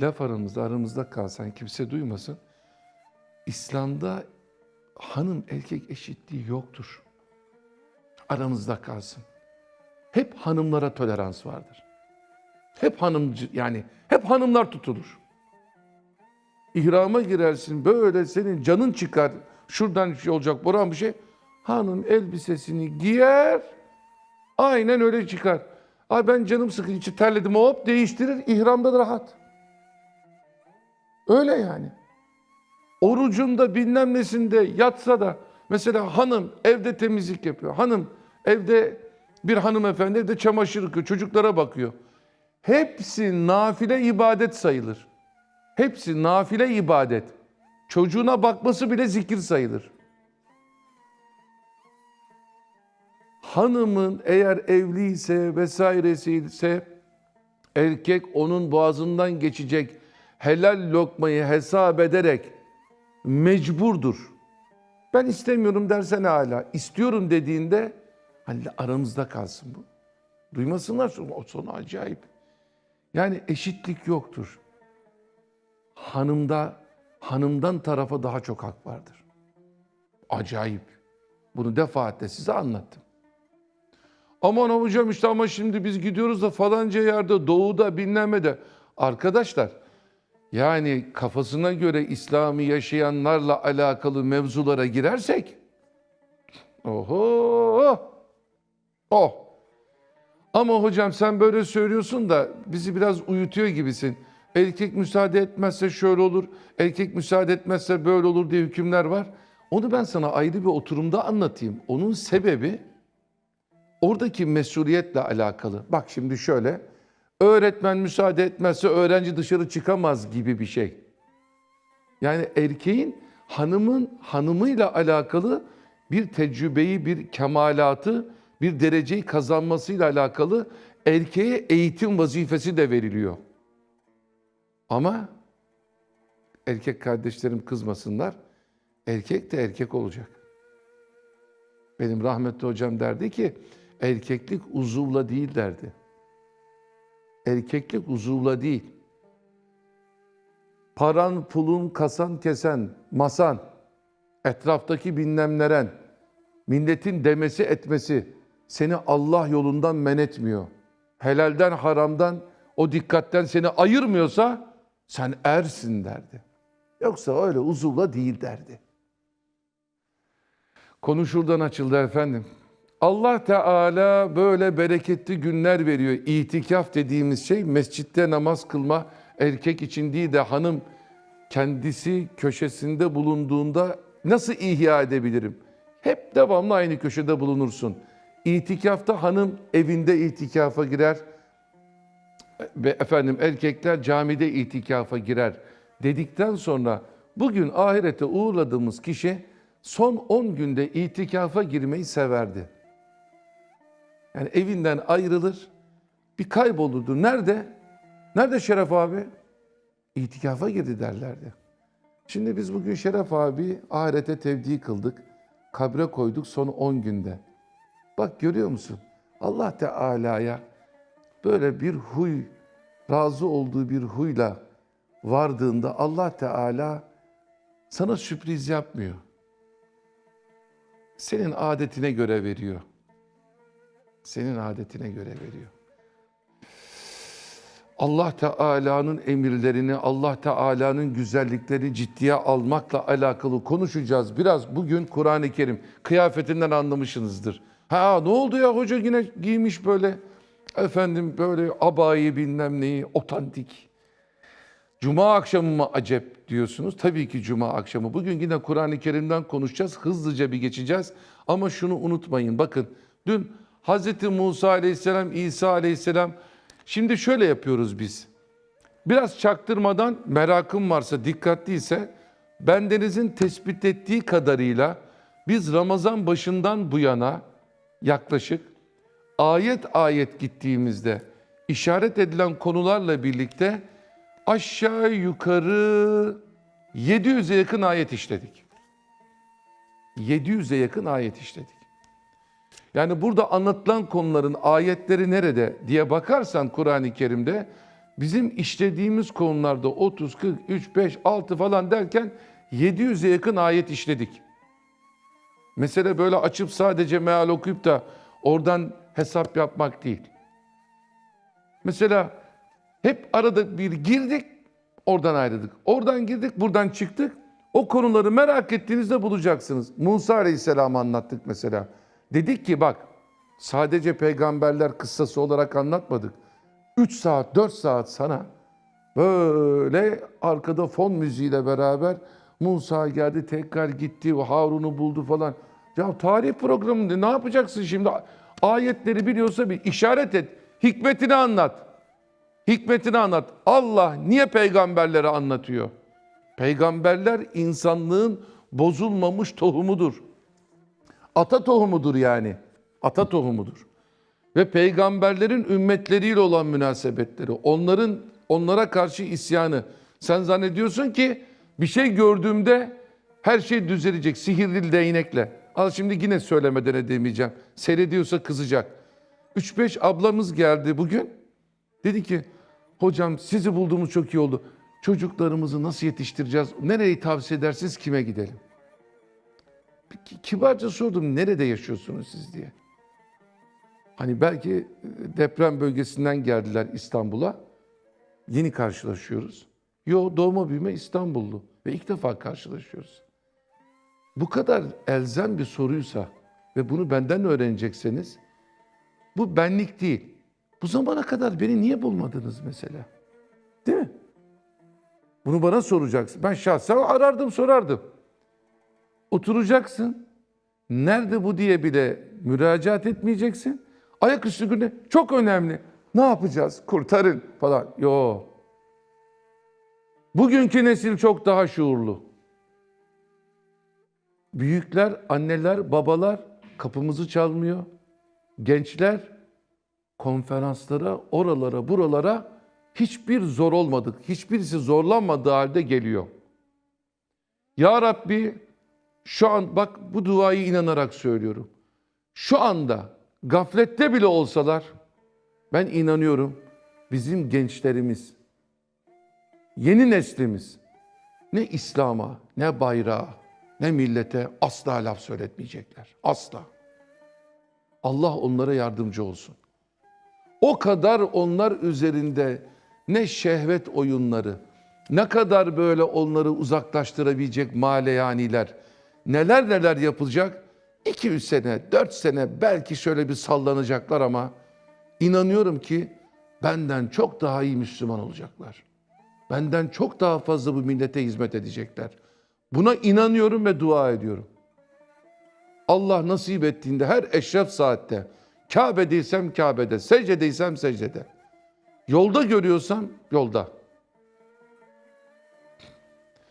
laf aramızda aramızda kalsan kimse duymasın. İslam'da hanım erkek eşitliği yoktur. Aramızda kalsın. Hep hanımlara tolerans vardır. Hep hanımcı yani hep hanımlar tutulur. İhrama girersin böyle senin canın çıkar. Şuradan şey olacak Boran bir şey. Hanım elbisesini giyer. Aynen öyle çıkar. Ay ben canım sıkın içi terledim hop değiştirir. İhramda da rahat. Öyle yani. Orucunda bilmem nesinde yatsa da mesela hanım evde temizlik yapıyor. Hanım evde bir hanımefendi evde çamaşır yıkıyor. Çocuklara bakıyor. Hepsi nafile ibadet sayılır. Hepsi nafile ibadet. Çocuğuna bakması bile zikir sayılır. Hanımın eğer evliyse vesairesi ise erkek onun boğazından geçecek helal lokmayı hesap ederek mecburdur. Ben istemiyorum dersen hala. istiyorum dediğinde hani aramızda kalsın bu. Duymasınlar sonra o sonu acayip. Yani eşitlik yoktur. Hanımda, hanımdan tarafa daha çok hak vardır. Acayip. Bunu defaatle size anlattım. Aman hocam işte ama şimdi biz gidiyoruz da falanca yerde doğuda bilmem de. Arkadaşlar yani kafasına göre İslam'ı yaşayanlarla alakalı mevzulara girersek oho oh ama hocam sen böyle söylüyorsun da bizi biraz uyutuyor gibisin. Erkek müsaade etmezse şöyle olur, erkek müsaade etmezse böyle olur diye hükümler var. Onu ben sana ayrı bir oturumda anlatayım. Onun sebebi oradaki mesuliyetle alakalı. Bak şimdi şöyle, öğretmen müsaade etmezse öğrenci dışarı çıkamaz gibi bir şey. Yani erkeğin hanımın hanımıyla alakalı bir tecrübeyi, bir kemalatı, bir dereceyi kazanmasıyla alakalı erkeğe eğitim vazifesi de veriliyor. Ama erkek kardeşlerim kızmasınlar. Erkek de erkek olacak. Benim rahmetli hocam derdi ki erkeklik uzuvla değil derdi. Erkeklik uzuvla değil. Paran, pulun, kasan, kesen, masan, etraftaki bilmem milletin demesi etmesi seni Allah yolundan men etmiyor. Helalden, haramdan, o dikkatten seni ayırmıyorsa sen ersin derdi. Yoksa öyle uzuvla değil derdi. Konu şuradan açıldı efendim. Allah Teala böyle bereketli günler veriyor. İtikaf dediğimiz şey mescitte namaz kılma erkek için değil de hanım kendisi köşesinde bulunduğunda nasıl ihya edebilirim? Hep devamlı aynı köşede bulunursun. İtikafta hanım evinde itikafa girer ve efendim erkekler camide itikafa girer dedikten sonra bugün ahirete uğurladığımız kişi son 10 günde itikafa girmeyi severdi. Yani evinden ayrılır, bir kaybolurdu. Nerede? Nerede Şeref abi? İtikafa girdi derlerdi. Şimdi biz bugün Şeref abi ahirete tevdi kıldık. Kabre koyduk son 10 günde. Bak görüyor musun? Allah Teala'ya böyle bir huy, razı olduğu bir huyla vardığında Allah Teala sana sürpriz yapmıyor. Senin adetine göre veriyor. Senin adetine göre veriyor. Allah Teala'nın emirlerini, Allah Teala'nın güzelliklerini ciddiye almakla alakalı konuşacağız. Biraz bugün Kur'an-ı Kerim kıyafetinden anlamışsınızdır. Ha ne oldu ya hoca yine giymiş böyle efendim böyle abayı bilmem neyi otantik. Cuma akşamı mı acep diyorsunuz? Tabii ki cuma akşamı. Bugün yine Kur'an-ı Kerim'den konuşacağız. Hızlıca bir geçeceğiz. Ama şunu unutmayın. Bakın dün Hz. Musa aleyhisselam, İsa aleyhisselam. Şimdi şöyle yapıyoruz biz. Biraz çaktırmadan merakım varsa, dikkatliyse bendenizin tespit ettiği kadarıyla biz Ramazan başından bu yana yaklaşık ayet ayet gittiğimizde işaret edilen konularla birlikte aşağı yukarı 700'e yakın ayet işledik. 700'e yakın ayet işledik. Yani burada anlatılan konuların ayetleri nerede diye bakarsan Kur'an-ı Kerim'de Bizim işlediğimiz konularda 30, 40, 3, 5, 6 falan derken 700'e yakın ayet işledik. Mesele böyle açıp sadece meal okuyup da oradan hesap yapmak değil. Mesela hep arada bir girdik, oradan ayrıldık. Oradan girdik, buradan çıktık. O konuları merak ettiğinizde bulacaksınız. Musa Aleyhisselam'ı anlattık mesela. Dedik ki bak, sadece peygamberler kıssası olarak anlatmadık. 3 saat, 4 saat sana böyle arkada fon müziğiyle beraber Musa geldi, tekrar gitti, Harun'u buldu falan. Ya tarih programında ne yapacaksın şimdi? Ayetleri biliyorsa bir işaret et, hikmetini anlat. Hikmetini anlat. Allah niye peygamberlere anlatıyor? Peygamberler insanlığın bozulmamış tohumudur. Ata tohumudur yani. Ata tohumudur. Ve peygamberlerin ümmetleriyle olan münasebetleri, onların onlara karşı isyanı. Sen zannediyorsun ki bir şey gördüğümde her şey düzelecek sihirli değnekle. Al şimdi yine söylemeden edemeyeceğim. Seyrediyorsa kızacak. 3-5 ablamız geldi bugün. Dedi ki hocam sizi bulduğumuz çok iyi oldu. Çocuklarımızı nasıl yetiştireceğiz? Nereyi tavsiye edersiniz? Kime gidelim? Ki- Kibarca sordum nerede yaşıyorsunuz siz diye. Hani belki e, deprem bölgesinden geldiler İstanbul'a. Yeni karşılaşıyoruz. Yo doğma büyüme İstanbullu ve ilk defa karşılaşıyoruz. Bu kadar elzem bir soruysa ve bunu benden öğrenecekseniz bu benlik değil. Bu zamana kadar beni niye bulmadınız mesela? Değil mi? Bunu bana soracaksın. Ben şahsen arardım sorardım. Oturacaksın. Nerede bu diye bile müracaat etmeyeceksin. Ayaküstü günü çok önemli. Ne yapacağız? Kurtarın falan. Yo. Bugünkü nesil çok daha şuurlu. Büyükler, anneler, babalar kapımızı çalmıyor. Gençler konferanslara, oralara, buralara hiçbir zor olmadık. Hiçbirisi zorlanmadığı halde geliyor. Ya Rabbi şu an bak bu duayı inanarak söylüyorum. Şu anda gaflette bile olsalar ben inanıyorum bizim gençlerimiz, yeni neslimiz ne İslam'a, ne bayrağa, ne millete asla laf söyletmeyecekler. Asla. Allah onlara yardımcı olsun. O kadar onlar üzerinde ne şehvet oyunları, ne kadar böyle onları uzaklaştırabilecek maleyaniler, neler neler yapılacak. 2-3 sene, 4 sene belki şöyle bir sallanacaklar ama inanıyorum ki benden çok daha iyi Müslüman olacaklar. Benden çok daha fazla bu millete hizmet edecekler. Buna inanıyorum ve dua ediyorum. Allah nasip ettiğinde her eşref saatte Kabe'deysem Kabe'de, secdedeysem secdede. Yolda görüyorsam yolda.